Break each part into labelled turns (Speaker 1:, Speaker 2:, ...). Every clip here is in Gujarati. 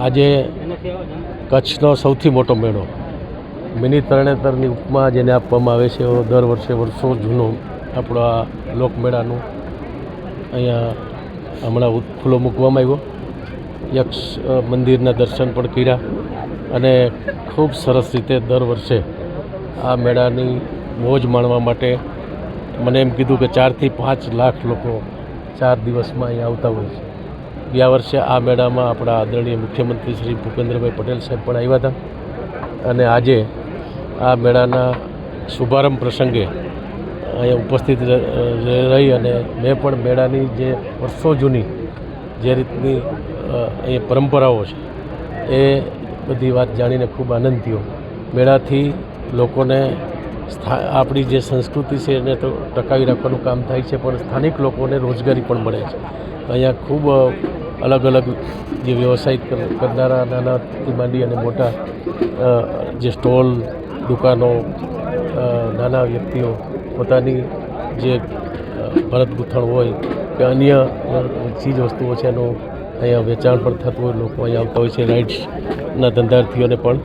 Speaker 1: આજે કચ્છનો સૌથી મોટો મેળો. મિની તરણેતરની ઉપમા જેને આપવામાં આવે છે દર વર્ષે વર્ષો જૂનો આપણો આ લોકમેળાનું. અહીંયા હમણાં ખુલ્લો મૂકવામાં આવ્યો. યક્ષ મંદિરના દર્શન પણ કર્યા અને ખૂબ સરસ રીતે દર વર્ષે આ મેળાની મોજ માણવા માટે મને એમ કીધું કે ચારથી પાંચ લાખ લોકો ચાર દિવસમાં અહીં આવતા હોય છે. ગયા વર્ષે આ મેળામાં આપણા આદરણીય મુખ્યમંત્રી શ્રી ભૂપેન્દ્રભાઈ પટેલ સાહેબ પણ આવ્યા હતા. અને આજે આ મેળાના શુભારંભ પ્રસંગે અહીંયા ઉપસ્થિત રહી અને મેં પણ મેળાની જે વર્ષો જૂની જે રીતની એ પરંપરાઓ છે, એ બધી વાત જાણીને ખૂબ આનંદ થયો. મેળાથી લોકોને સ્થા, આપણી જે સંસ્કૃતિ છે એને તો ટકાવી રાખવાનું કામ થાય છે, પણ સ્થાનિક લોકોને રોજગારી પણ મળે છે. અહીંયા ખૂબ અલગ અલગ જે વ્યવસાય કરનારા નાનાથી માંડી અને મોટા જે સ્ટોલ, દુકાનો નાના વ્યક્તિઓ પોતાની જે ભરત ગૂંથણ હોય કે અન્ય ચીજ વસ્તુઓ છે એનું અહીંયા વેચાણ પણ થતું હોય, લોકો અહીંયા આવતા હોય છે, રાઇડ્સના ધંધાર્થીઓને પણ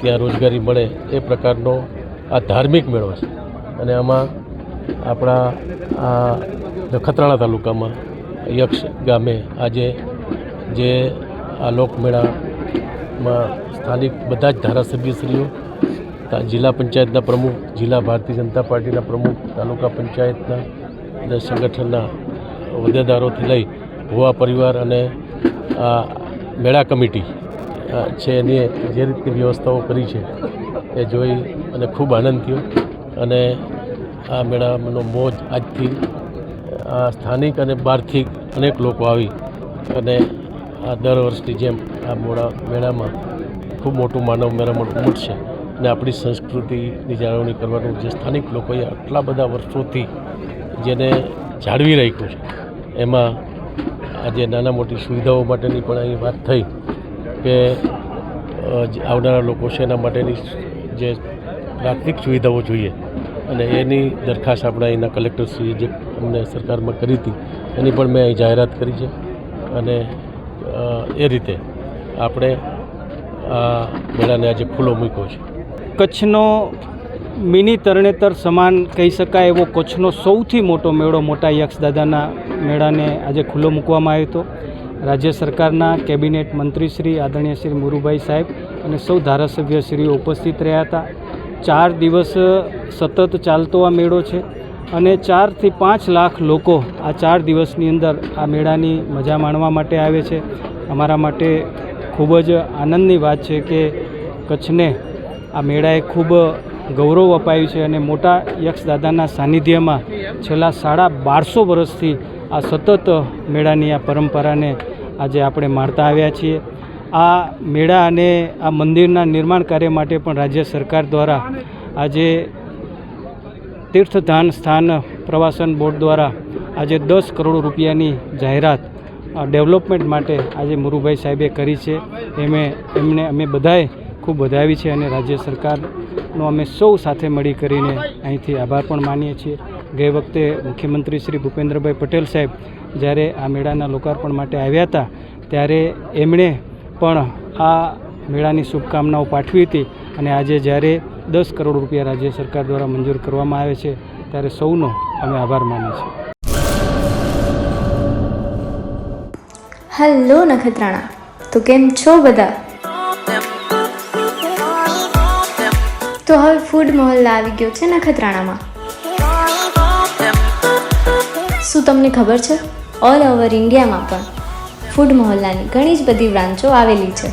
Speaker 1: ત્યાં રોજગારી મળે એ પ્રકારનો આ ધાર્મિક મેળો છે. અને આમાં આપણા આ નખત્રાણા તાલુકામાં યક્ષ ગામે આજે જે આ લોકમેળામાં સ્થાનિક બધા જ ધારાસભ્યશ્રીઓ જિલ્લા પંચાયતના પ્રમુખ, જિલ્લા ભારતીય જનતા પાર્ટીના પ્રમુખ, તાલુકા પંચાયતના સંગઠનના હોદ્દેદારોથી લઈ ભુવા પરિવાર અને આ મેળા કમિટી છે એની જે રીતની વ્યવસ્થાઓ કરી છે, એ જોઈ અને ખૂબ આનંદ થયો. અને આ મેળાનો મોજ આજથી આ સ્થાનિક અને બહારથી અનેક લોકો આવી અને આ દર વર્ષની જેમ આ મોડા મેળામાં ખૂબ મોટું માનવ મેળામણ ઉમટશે અને આપણી સંસ્કૃતિની જાળવણી કરવાનું જે સ્થાનિક લોકોએ આટલા બધા વર્ષોથી જેને જાળવી રાખ્યું છે, એમાં આજે નાના મોટી સુવિધાઓ માટેની પણ અહીં વાત થઈ કે આવનારા લોકો છે એના માટેની જે પ્રાથમિક સુવિધાઓ જોઈએ અને એની દરખાસ્ત આપણે અહીંના કલેક્ટરશ્રીએ જે અમને સરકારમાં કરી હતી એની પણ મેં અહીં જાહેરાત કરી છે. અને એ રીતે આપણે આ મેળાને આજે ખુલ્લો મૂક્યો છે.
Speaker 2: કચ્છનો મિની તરણેતર સમાન કહી શકાય એવો કચ્છનો સૌથી મોટો મેળો મોટા યક્ષદાદાના મેળાને આજે ખુલ્લો મૂકવામાં આવ્યો હતો. રાજ્ય સરકારના કેબિનેટ મંત્રી શ્રી આદરણીય શ્રી મુરુભાઈ સાહેબ અને સૌ ધારાસભ્યશ્રીઓ ઉપસ્થિત રહ્યા હતા. ચાર દિવસ સતત ચાલતો આ મેળો છે. અને ચારથી પાંચ લાખ લોકો આ ચાર દિવસની અંદર આ મેળાની મજા માણવા માટે આવે છે. અમારા માટે ખૂબ જ આનંદની વાત છે કે કચ્છને આ મેળાએ ખૂબ ગૌરવ અપાયું છે અને મોટા યક્ષદાદાના સાનિધ્યમાં છેલ્લા સાડા બારસો વર્ષથી આ સતત મેળાની આ પરંપરાને આજે આપણે માણતા આવ્યા છીએ. આ મેળા અને આ મંદિરના નિર્માણ કાર્ય માટે પણ રાજ્ય સરકાર દ્વારા આજે તીર્થધાન સ્થાન પ્રવાસન બોર્ડ દ્વારા આજે દસ કરોડ રૂપિયાની જાહેરાત ડેવલપમેન્ટ માટે આજે મુરુભાઈ સાહેબે કરી છે. એમે, એમને અમે બધાએ ખૂબ વધાવી છે અને રાજ્ય સરકારનો અમે સૌ સાથે મળી કરીને અહીંથી આભાર પણ માનીએ છીએ. ગઈ વખતે મુખ્યમંત્રી શ્રી ભૂપેન્દ્રભાઈ પટેલ સાહેબ જ્યારે આ મેળાના લોકાર્પણ માટે આવ્યા હતા, ત્યારે એમણે પણ આ મેળાની શુભકામનાઓ પાઠવી હતી અને આજે જ્યારે દસ કરોડ રૂપિયા રાજ્ય સરકાર દ્વારા મંજૂર કરવામાં આવે છે, ત્યારે સૌનો અમે આભાર માનીએ છીએ.
Speaker 3: હેલો નખત્રાણા, તો કેમ છો બધા? તો હવે ફૂડ મહોલ્લા આવી ગયો છે નખત્રાણામાં. શું તમને ખબર છે? ઓલ ઓવર ઇન્ડિયામાં પણ ફૂડ મહોલ્લાની ઘણી જ બધી બ્રાન્ચો આવેલી છે.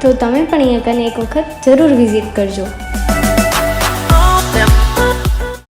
Speaker 3: તો તમે પણ અહીંયા કને એક વખત જરૂર વિઝિટ કરજો.